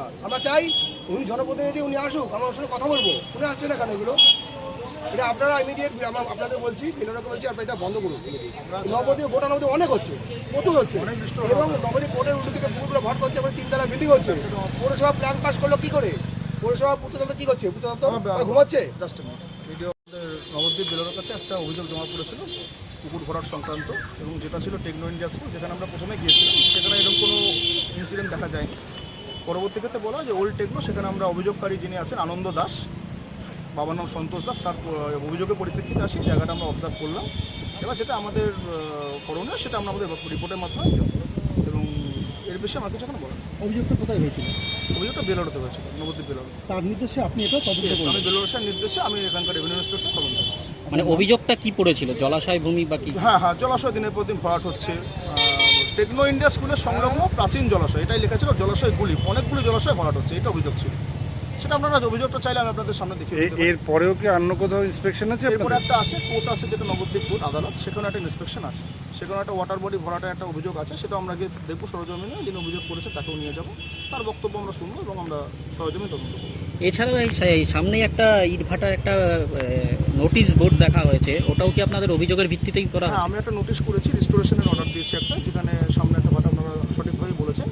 না। আমরা চাই উনি জনপ্রতিনিধি উনি আসুক আমরা সঙ্গে কথা বলব। উনি আসছে না কেন এগুলো? এটা আপনারা ইমিডিয়েট আমরা আপনাদের বলছি বিনোদকে বলছি আপনারা এটা বন্ধ করুন। নবদ্বীপ গোটা নবদ্বীপ অনেক হচ্ছে প্রচুর হচ্ছে। এবং নবদ্বীপ কোর্টের উল্টো থেকে পুকুরগুলো ভর করছে এবং তিনতলা বিল্ডিং হচ্ছে। পৌরসভা প্ল্যান পাস করল কি করে? পৌরসভা পূর্ত দপ্তর কি করছে? পূর্ত দপ্তর ঘুমাচ্ছে? নবদ্বীপ বেলোরের কাছে একটা অভিযোগ জমা পড়েছিল পুকুর ভরাট সংক্রান্ত এবং যেটা ছিল টেকনো ইন্ডিয়া স্কুল যেখানে আমরা প্রথমে গিয়েছিলাম সেখানে এরকম কোনো ইনসিডেন্ট দেখা যায়নি। পরবর্তী ক্ষেত্রে বলা হয় যে ওল্ড টেকনো সেখানে আমরা অভিযোগকারী যিনি আছেন আনন্দ দাস বাবার নাম সন্তোষ দাস তার অভিযোগের পরিপ্রেক্ষিতে আসি জায়গাটা আমরা অবজার্ভ করলাম। এবার যেটা আমাদের করণীয় সেটা আমরা আমাদের রিপোর্টের মাধ্যমে। এবং এর বিষয়ে আমার কিছু এখন বলার নেই। অভিযোগটা কোথায় হয়েছিল? অভিযোগটা বেলোরতে হয়েছিল নবদ্বীপ বেলোর তার নির্দেশে আপনি এটা তদন্ত আমি বেলোরের নির্দেশে আমি এখানকার রেভিনিউ ইন্সপেক্টর তদন্ত মানে অভিযোগটা কি পড়েছিল? জলাশয় ভূমি বা কি? হ্যাঁ হ্যাঁ জলাশয় দিনের পর দিন ভরাট হচ্ছে। টেকনো ইন্ডিয়া স্কুলের সংলগ্ন প্রাচীন জলাশয় এটাই লেখা ছিল জলাশয়গুলি অনেকগুলি জলাশয় ভরাট হচ্ছে এটা অভিযোগ ছিল। সেটা আপনারা অভিযোগটা চাইলে আমি আপনাদের সামনে দেখি এর পরেও কি অন্য কোথাও ইন্সপেকশন আছে এরপরে একটা আছে কোর্ট আছে যেটা নবদ্বীপ কোর্ট আদালত সেখানে একটা ইন্সপেকশন আছে। সেখানে একটা ওয়াটার বডি ভরাটের একটা অভিযোগ আছে সেটা আমরা গিয়ে দেখব সরজমিনে যিনি অভিযোগ করেছে তাকেও নিয়ে যাব। তার বক্তব্য আমরা শুনব এবং আমরা সরজমিনে তদন্ত করব। এছাড়াও এই সা- এই সামনেই একটা ইটভাটার একটা নোটিশ বোর্ড দেখা হয়েছে ওটাও কি আপনাদের অভিযোগের ভিত্তিতেই করা হ্যাঁ আমি একটা নোটিশ করেছি রিস্টোরেশনের অর্ডার দিয়েছি একটা যেখানে সামনে একটা ভাটা আপনারা সঠিকভাবেই বলেছেন।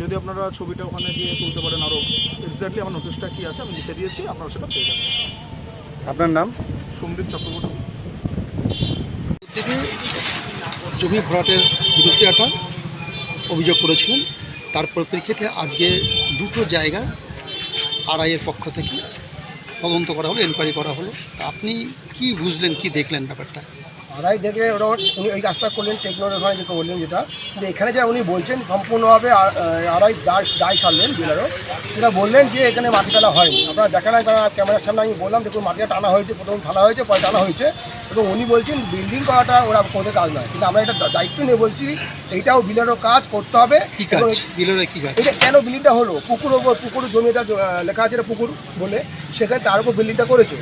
যদি আপনারা ছবিটা ওখানে গিয়ে তুলতে পারেন আরও এক্স্যাক্টলি আমার নোটিশটা কী আছে আমি লিখে দিয়েছি আপনারা সেটা পেয়ে যাবেন। আপনার নাম? সোমদীপ চক্রবর্তী। থেকে জমি ভরাটের বিরুদ্ধে একটা অভিযোগ করেছিলেন তার পরিপ্রেক্ষিতে আজকে দুটো জায়গা আড়াইয়ের পক্ষ থেকে তদন্ত করা হলো এনকোয়ারি করা হলো। আপনি কি বুঝলেন, কি দেখলেন ব্যাপারটা? আড়াই দেখলে ওরা উনি ওই কাজটা করলেন টেকনোর ওখানে যেটা বললেন যেটা, কিন্তু এখানে যা উনি বলছেন সম্পূর্ণভাবে আড়াই দায় দায় সারলেন জেলারও যেটা বললেন যে এখানে মাটি ফেলা হয়নি। আপনারা দেখেন ক্যামেরার সামনে আমি বললাম, দেখুন মাটিটা টানা হয়েছে, প্রথম ফেলা হয়েছে, পরে টানা হয়েছে। এবং উনি বলছেন বিল্ডিং করাটা ওরা ওদের কাজ নয়। কিন্তু আমরা এটা দায়িত্ব নিয়ে বলছি এইটাও বিলেরও কাজ করতে হবে কি বিলের কি কাজ? এটা কেন বিল্ডিংটা হলো? পুকুর ওপর পুকুর জমিটা লেখা আছে এটা পুকুর বলে সেখানে তার উপর বিল্ডিংটা করেছে।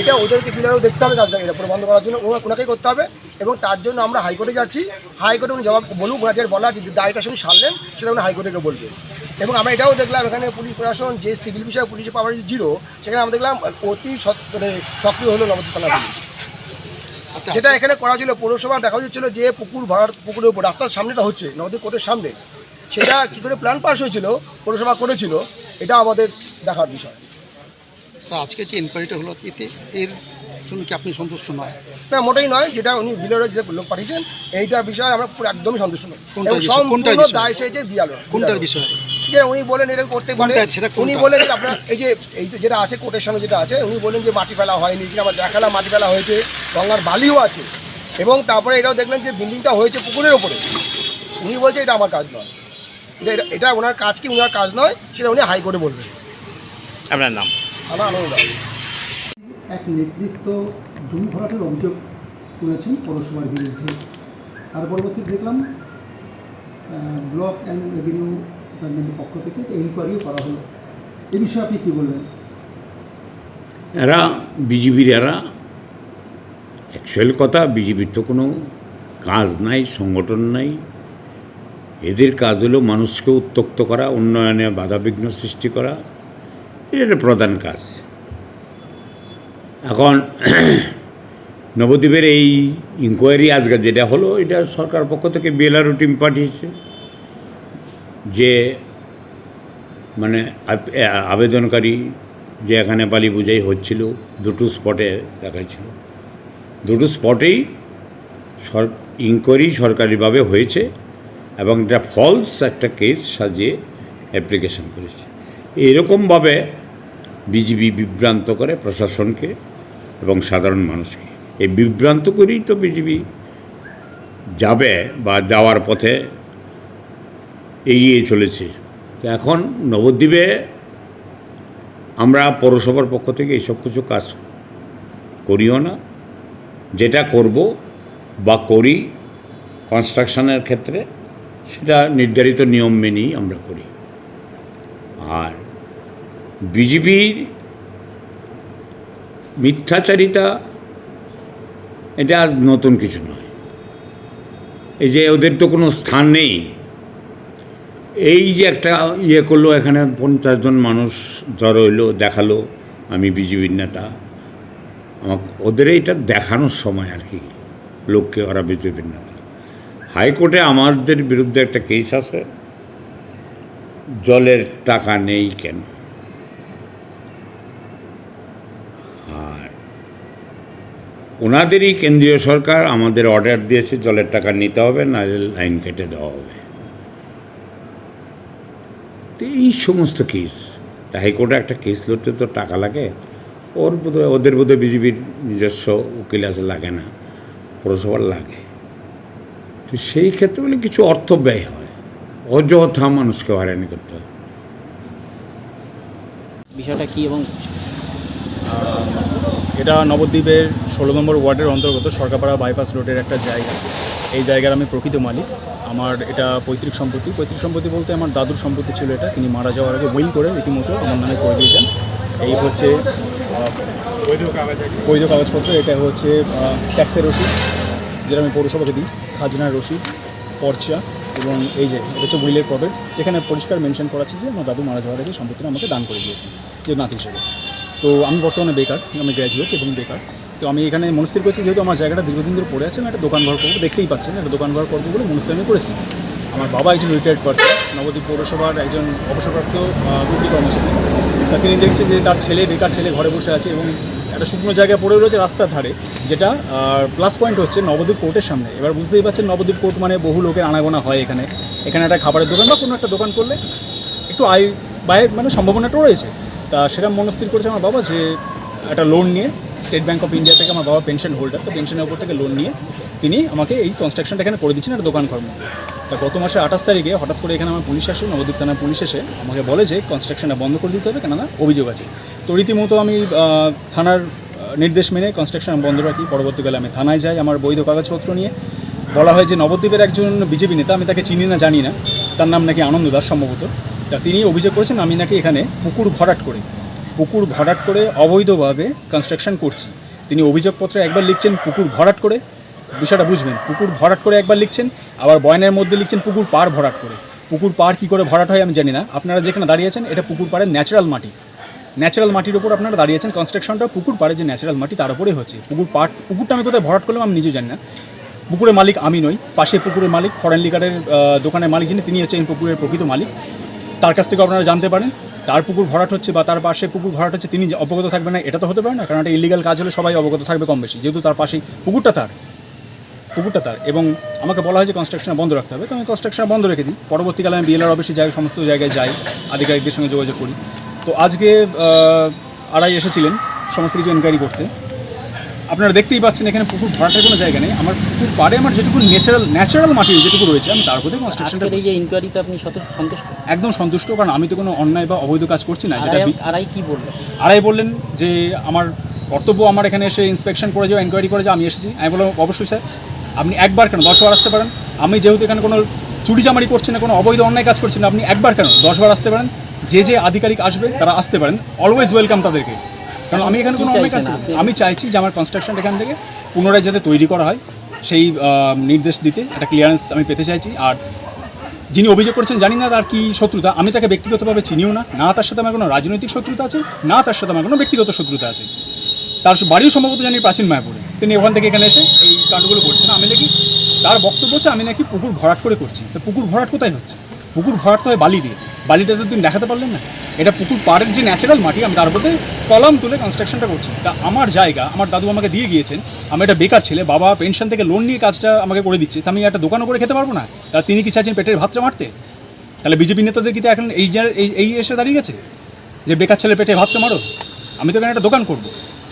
এটা ওদেরকে বিল্ডারও দেখতে হবে কাজটা এটা বন্ধ করার জন্য ওরা ওনাকেই করতে হবে এবং তার জন্য আমরা হাইকোর্টে যাচ্ছি। হাইকোর্টে উনি জবাব বলুক ওনাদের বলা যে দায়টা শুধু সারলেন সেটা উনি হাইকোর্টে বলবে এবং আমরা এটাও দেখলাম এখানে পুলিশ প্রশাসন যে সিভিল বিষয়ে পুলিশের পাওয়ার জিরো সেখানে আমরা দেখলাম অতি মানে সক্রিয় হলো নবদ্বীপ থানা পুলিশ যেটা এখানে করা ছিল পৌরসভা দেখা যাচ্ছিল যে পুকুর ভাড়ার পুকুরের উপর রাস্তার সামনেটা হচ্ছে নদী কোর্টের সামনে। সেটা কী করে প্ল্যান পাস হয়েছিল পৌরসভা করেছিল এটা আমাদের দেখার বিষয়। তা আজকে যে এনকোয়ারিটা হলো এতে এর জন্য কি আপনি সন্তুষ্ট নয়? না মোটেই নয় যেটা উনি বিলের যে লোক পাঠিয়েছেন এইটার বিষয়ে আমরা পুরো একদমই সন্তুষ্ট নয় কোনটার এবং বিষয়? কোনটার? দায় বিষয়ে? যে উনি বলেন এটা করতে পারে? উনি বলেন যে আপনার এই যে এই যে যেটা আছে কোর্টের সামনে যেটা আছে উনি বলেন যে মাটি ফেলা হয়নি কি আমার দেখালাম মাটি ফেলা হয়েছে গঙ্গার বালিও আছে। এবং তারপরে এটাও দেখলেন যে বিল্ডিংটা হয়েছে পুকুরের ওপরে। উনি বলছে এটা আমার কাজ নয়। এটা- এটা ওনার কাজ কি ওনার কাজ নয় সেটা উনি হাইকোর্টে বলবেন। আপনার নাম? আমার আনন্দ। এক নেতৃত্ব জমি ভরাটের অভিযোগ করেছেন পৌরসভার বিরুদ্ধে। তার পরবর্তী দেখলাম ব্লক অ্যান্ড রেভিনিউ ডিপার্টমেন্টের পক্ষ থেকে এনকোয়ারিও করা হলো। এ বিষয়ে আপনি কী বলবেন? এরা বিজেপির এরা। অ্যাকচুয়াল কথা বিজেপির তো কোনো কাজ নাই, সংগঠন নাই। এদের কাজ হলো মানুষকে উত্তক্ত করা, উন্নয়নে বাধাবিঘ্ন সৃষ্টি করা। এটা একটা প্রধান কাজ। এখন নবদ্বীপের এই ইনকোয়ারি আজকে যেটা হলো, এটা সরকার পক্ষ থেকে বিএলআরও টিম পাঠিয়েছে। যে মানে আবেদনকারী যে এখানে বালি পূজাই হচ্ছিল, দুটো স্পটে দেখাচ্ছিল দুটো স্পটেই সর ইনকোয়ারি সরকারিভাবে হয়েছে এবং এটা ফলস একটা কেস সাজিয়ে অ্যাপ্লিকেশন করেছে। এরকমভাবে বিজিবি বিভ্রান্ত করে প্রশাসনকে এবং সাধারণ মানুষকে। এই বিভ্রান্ত করেই তো বিজিবি যাবে বা যাওয়ার পথে এগিয়ে চলেছে। তো এখন নবদ্বীপে আমরা পৌরসভার পক্ষ থেকে এইসব কিছু কাজ করিও না। যেটা করব বা করি কনস্ট্রাকশনের ক্ষেত্রে, সেটা নির্ধারিত নিয়ম মেনেই আমরা করি। আর বিজেপির মিথ্যাচারিতা, এটা আজ নতুন কিছু নয়। এই যে ওদের তো কোনো স্থান নেই। এই যে একটা ইয়ে করল, এখানে পঞ্চাশ জন মানুষ জড়ো হইল, দেখাল, আমি বিজেপির নেতা। আমাকে, ওদের এইটা দেখানোর সময় আর কি, লোককে ওরা বিজেপির নেতা। হাইকোর্টে আমাদের বিরুদ্ধে একটা কেস আছে, জলের টাকা নেই কেন? আর ওনাদেরই কেন্দ্রীয় সরকার আমাদের অর্ডার দিয়েছে, জলের টাকা নিতে হবে, নাহলে লাইন কেটে দেওয়া হবে। তো এই সমস্ত কেস হাইকোর্টে একটা কেস লড়তে তো টাকা লাগে। ওর বোধহয় ওদের বোধহয় বিজেপির নিজস্ব উকিল আছে লাগে না। পৌরসভার লাগে। তো সেই ক্ষেত্রে হলে কিছু অর্থ ব্যয় হয়। অযথা মানুষকে হয়রানি করতে হয়। বিষয়টা কি এবং এটা নবদ্বীপের ষোলো নম্বর ওয়ার্ডের অন্তর্গত সরকারপাড়া বাইপাস রোডের একটা জায়গা। এই জায়গার আমি প্রকৃত মালিক। আমার এটা পৈতৃক সম্পত্তি। পৈতৃক সম্পত্তি বলতে আমার দাদুর সম্পত্তি ছিল এটা। তিনি মারা যাওয়ার আগে উইল করে রীতিমতো আমার নামে করে দিয়েছেন। এই হচ্ছে বৈধ কাগজপত্র। এটা হচ্ছে ট্যাক্সের রসিদ, যেটা আমি পৌরসভাকে দিই। খাজনার রসিদ, পর্চা এবং এই যে, এটা হচ্ছে উইলের প্রবেট যেখানে পরিষ্কার মেনশন করা আছে যে আমার দাদু মারা যাওয়ার আগে সম্পত্তিটা আমাকে দান করে দিয়েছেন, যে নাতি হিসেবে। তো আমি বর্তমানে বেকার, আমি গ্র্যাজুয়েট এবং বেকার। তো আমি এখানে মনস্থির করেছি, যেহেতু আমার জায়গাটা দীর্ঘদিন ধরে পড়ে আছে, আমি একটা দোকান ঘর করব, দেখতেই পাচ্ছেন, একটা দোকান ঘর করব বলে মনস্থির আমি করেছি। আমার বাবা একজন রিটায়ার্ড পার্সন নবদ্বীপ পৌরসভার একজন অবসরপ্রাপ্ত ডিউটি কর্মচারী। তা তিনি দেখছেন যে তার ছেলে, বেকার ছেলে ঘরে বসে আছে এবং একটা শুকনো জায়গায় পড়ে রয়েছে রাস্তার ধারে, যেটা প্লাস পয়েন্ট হচ্ছে নবদ্বীপ কোর্টের সামনে। এবার বুঝতেই পারছেন নবদ্বীপ কোর্ট মানে বহু লোকের আনাগোনা হয় এখানে। এখানে একটা খাবারের দোকান বা কোনো একটা দোকান করলে একটু আয় ব্যয়ের মানে সম্ভাবনাটাও রয়েছে। তা সেটা মনস্থির করেছে আমার বাবা যে একটা লোন নিয়ে স্টেট ব্যাঙ্ক অফ ইন্ডিয়া থেকে আমার বাবা পেনশন হোল্ডার তো পেনশনের উপর থেকে লোন নিয়ে তিনি আমাকে এই কনস্ট্রাকশনটা এখানে করে দিচ্ছেন একটা দোকান কর্ম তা গত মাসের আঠাশ তারিখে হঠাৎ করে এখানে আমার পুলিশ আসে, নবদ্বীপ থানার পুলিশ এসে আমাকে বলে যে কনস্ট্রাকশনটা বন্ধ করে দিতে হবে, কেননা অভিযোগ আছে। তো রীতিমতো আমি থানার নির্দেশ মেনে কনস্ট্রাকশন বন্ধ রাখি। পরবর্তীকালে আমি থানায় যাই, আমার বৈধ কাগজপত্র নিয়ে। বলা হয় যে নবদ্বীপের একজন বিজেপি নেতা, আমি তাকে চিনি না, জানি না। তার নাম নাকি আনন্দ দাস সম্ভবত। তা তিনি অভিযোগ করেছেন, আমি নাকি এখানে পুকুর ভরাট করে। পুকুর ভরাট করে অবৈধভাবে কনস্ট্রাকশন করছি। তিনি অভিযোগপত্রে একবার লিখছেন, পুকুর ভরাট করে। বিষয়টা বুঝবেন, পুকুর ভরাট করে একবার লিখছেন, আবার বয়নের মধ্যে লিখছেন, পুকুর পার ভরাট করে। পুকুর পার কী করে ভরাট হয় আমি জানি না। আপনারা যেখানে দাঁড়িয়েছেন এটা পুকুর পাড়ের ন্যাচারাল মাটি। ন্যাচারাল মাটির উপর আপনারা দাঁড়িয়েছেন কনস্ট্রাকশনটা পুকুর পাড়ে যে ন্যাচারাল মাটি, তার উপরেই হচ্ছে। পুকুর পাট পুকুরটা আমি কোথায় ভরাট করলাম আমি নিজে জানি না। পুকুরের মালিক আমি নই, পাশে পুকুরের মালিক ফরেন লিকারের দোকানের মালিক যিনি, তিনি হচ্ছেন পুকুরের প্রকৃত মালিক। তার কাছ থেকে আপনারা জানতে পারেন। তার পুকুর ভরাট হচ্ছে বা তার পাশে পুকুর ভরাট হচ্ছে, তিনি অবগত থাকবে না, এটা তো হতে পারে না, কারণ একটা ইলিগাল কাজ হলে সবাই অবগত থাকবে কম বেশি। যেহেতু তার পাশেই পুকুরটা তার পুকুরটা তার। এবং আমাকে বলা হয় যে কনস্ট্রাকশন বন্ধ রাখতে হবে। তো আমি কনস্ট্রাকশন বন্ধ রেখে দিই। পরবর্তীকালে আমি বিএলআর অফিসে যাই, সমস্ত জায়গায় যাই, আধিকারিকদের সঙ্গে যোগাযোগ করি। তো আজকে আড়াই এসেছিলেন, সমস্ত কিছু এনকোয়ারি করতে। আপনারা দেখতেই পাচ্ছেন এখানে পুকুর ভরাটের কোনো জায়গা নেই। আমার পুকুর পাড়ে আমার যেটুকু ন্যাচারাল ন্যাচারাল মাটি যেটুকু রয়েছে আমি তার উপরে কনস্ট্রাকশনটা এই যে ইনকোয়ারিতে আপনি সন্তুষ্ট? একদম সন্তুষ্ট কারণ আমি তো কোনো অন্যায় বা অবৈধ কাজ করছি না যেটা আড়াই বি- কি বলল আড়াই বললেন যে আমার কর্তব্য আমার এখানে এসে ইন্সপেকশন করে যাও এনকোয়ারি করে যাও আমি এসেছি। আমি বললাম অবশ্যই স্যার আপনি একবার কেন দশবার আসতে পারেন। আমি যেহেতু এখানে কোনো চুরি জামারি করছি না কোনো অবৈধ অন্যায় কাজ করছি না আপনি একবার কেন দশবার আসতে পারেন। যে যে আধিকারিক আসবে তারা আসতে পারেন। অলওয়েজ ওয়েলকাম তাদেরকে। কারণ আমি এখানে কোনো আপনি? না। আমি চাইছি যে আমার কনস্ট্রাকশন এখান থেকে পুনরায় যাতে তৈরি করা হয় সেই নির্দেশ দিতে একটা ক্লিয়ারেন্স আমি পেতে চাইছি। আর যিনি অভিযোগ করছেন জানি না তার কি শত্রুতা। আমি তাকে ব্যক্তিগতভাবে চিনিও না। না তার সাথে আমার কোনো রাজনৈতিক শত্রুতা আছে না তার সাথে আমার কোনো ব্যক্তিগত শত্রুতা আছে। তার বাড়িও সম্ভবত জানি প্রাচীন মায়াপুরে। তিনি ওখান থেকে এখানে এসে এই কাণ্ডগুলো করছেন। আমি নাকি তার বক্তব্য হচ্ছে আমি নাকি পুকুর ভরাট করে করছি। তো পুকুর ভরাট কোথায় হচ্ছে? পুকুর ভরাট তো হয় বালি দিয়ে। বালিটা তো তিনি দেখাতে পারলেন না। এটা পুকুর পাড়ের যে ন্যাচারাল মাটি, আমি তার উপরে কলম তুলে কনস্ট্রাকশনটা করছি। তা আমার জায়গা, আমার দাদু আমাকে দিয়ে গিয়েছেন, আমি একটা বেকার ছেলে, বাবা পেনশন থেকে লোন নিয়ে কাজটা আমাকে করে দিচ্ছে। তা আমি একটা দোকানও করে খেতে পারব না। তা তিনি কি চাইছেন পেটের ভাতটা মারতে? তাহলে বিজেপি নেতাদের কি এখন এই এই এসে দাঁড়িয়ে গেছে? যে বেকার ছেলে পেটে ভাতটা মারো। আমি তো এখানে একটা দোকান করব।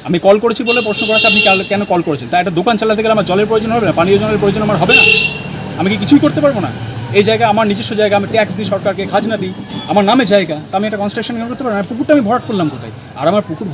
আমি কল করেছি বলে প্রশ্ন করা আপনি কেন কল করেছেন? তা একটা দোকান চালাতে গেলে আমার জলের প্রয়োজন হবে না? পানীয় জলের প্রয়োজন আমার হবে না? আমি কি কিছুই করতে পারব না? এই জায়গায় আমার নিজস্ব জায়গা, আমি ট্যাক্স দিই, সরকারকে খাজনা দিই, আমার নামে জায়গা, তা আমি একটা কনস্ট্রাকশন করতে পারি না? পুকুরটা আমি ভরাট করলাম কোথায়? আর আমার পুকুর